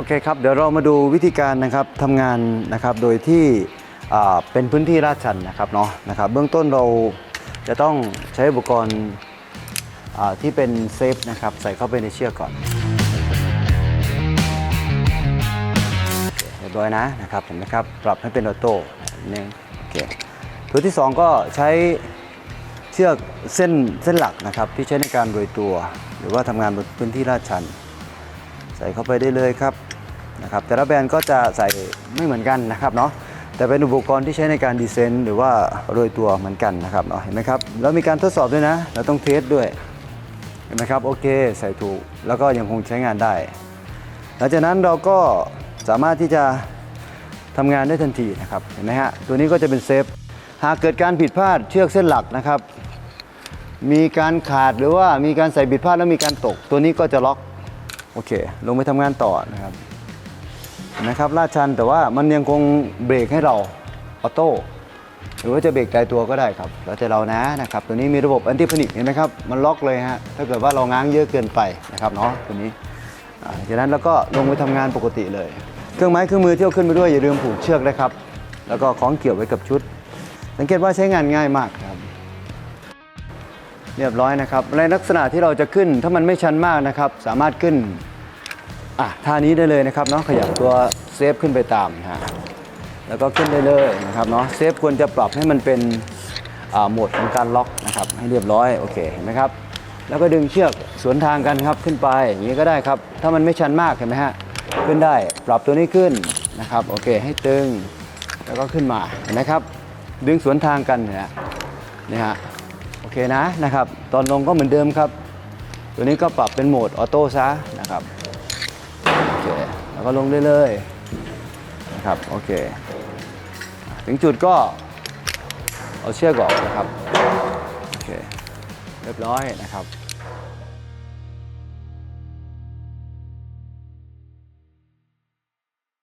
โอเคครับ เดี๋ยวเรามาดูวิธีการนะครับทำงานนะครับโดยที่เป็นพื้นที่ลาดชันนะครับเนาะนะครับเบื้องต้นเราจะต้องใช้อุปกรณ์ที่เป็นเซฟนะครับใส่เข้าไปในเชือกก่อนโอเรียบร้อยนะนะครับเห็นไหมครับปรับให้เป็นออโต้นึงโอเคตัวที่สองก็ใช้เชือกเส้นเส้นหลักนะครับที่ใช้ในการโรยตัว หรือว่าทำงานบนพื้นที่ลาดชัน ใส่เข้าไปได้เลยครับนะครับแต่ละแบรนด์ก็จะใส่ไม่เหมือนกันนะครับเนาะแต่เป็นอุปกรณ์ที่ใช้ในการดีไซน์หรือว่าโรยตัวเหมือนกันนะครับเนาะเห็นไหมครับแล้วมีการทดสอบด้วยนะ เราต้องเทสด้วยเห็นไหมครับโอเคใส่ถูกแล้วก็ยังคงใช้งานได้ หลังจากนั้นเราก็สามารถที่จะทำงานได้ทันทีนะครับเห็นไหมฮะตัวนี้ก็จะเป็นเซฟหากเกิดการผิดพลาดเชือกเส้นหลักนะครับ มีการขาดหรือว่ามีการใส่ผิดพลาดแล้วมีการตก ตัวนี้ก็จะล็อก โอเค ลงไปทำงานต่อนะครับนะครับลาดชันแต่ว่ามันยังคงเบรกให้เราออโต้หรือว่าจะเบรกไกลตัวก็ได้ครับแล้วแต่เรานะนะครับตัวนี้มีระบบแอนติพนิกเห็นไหมครับมันล็อกเลยฮะถ้าเกิดว่าเราง้างเยอะเกินไปนะครับเนาะตัวนี้จากนั้นเราก็ลงไปทำงานปกติเลย เครื่องไม้เครื่องมือเที่เอาขึ้นไปด้วยอย่าลืมผูกเชือกนะครับ แล้วก็คล้องเกี่ยวไว้กับชุด สังเกตว่าใช้งานง่ายมากครั เรียบร้อยนะครับ ในลักษณะที่เราจะขึ้นถ้ามันไม่ชันมากนะครับ สามารถขึ้นอะท่านี้ได้เลยนะครับเนาะขยับตัวเซฟขึ้นไปตามนะฮะแล้วก็ขึ้นได้เลยนะครับเนาะเซฟควรจะปรับให้มันเป็นโหมดของการล็อกนะครับ ให้เรียบร้อยโอเคเห็นไหมครับแล้วก็ดึงเชือกสวนทางกันครับขึ้นไปอย่างนี้ก็ได้ครับ ถ้ามันไม่ชันมากเห็นไหมฮะขึ้นได้ปรับตัวนี้ขึ้นนะครับโอเคให้ตึงแล้วก็ขึ้นมาเห็นไหมครับ ดึงสวนทางกันเนี่ยนี่ฮะ อเคนะนะครับ ตอนลงก็เหมือนเดิมครับ ตัวนี้ก็ปรับเป็นโหมดออโต้ซะนะครับโอเคแล้วก็ลงได้เลยนะครับโอเค ถึงจุดก็เอาเชือกออกนะครับโอเคเรียบร้อยนะครับ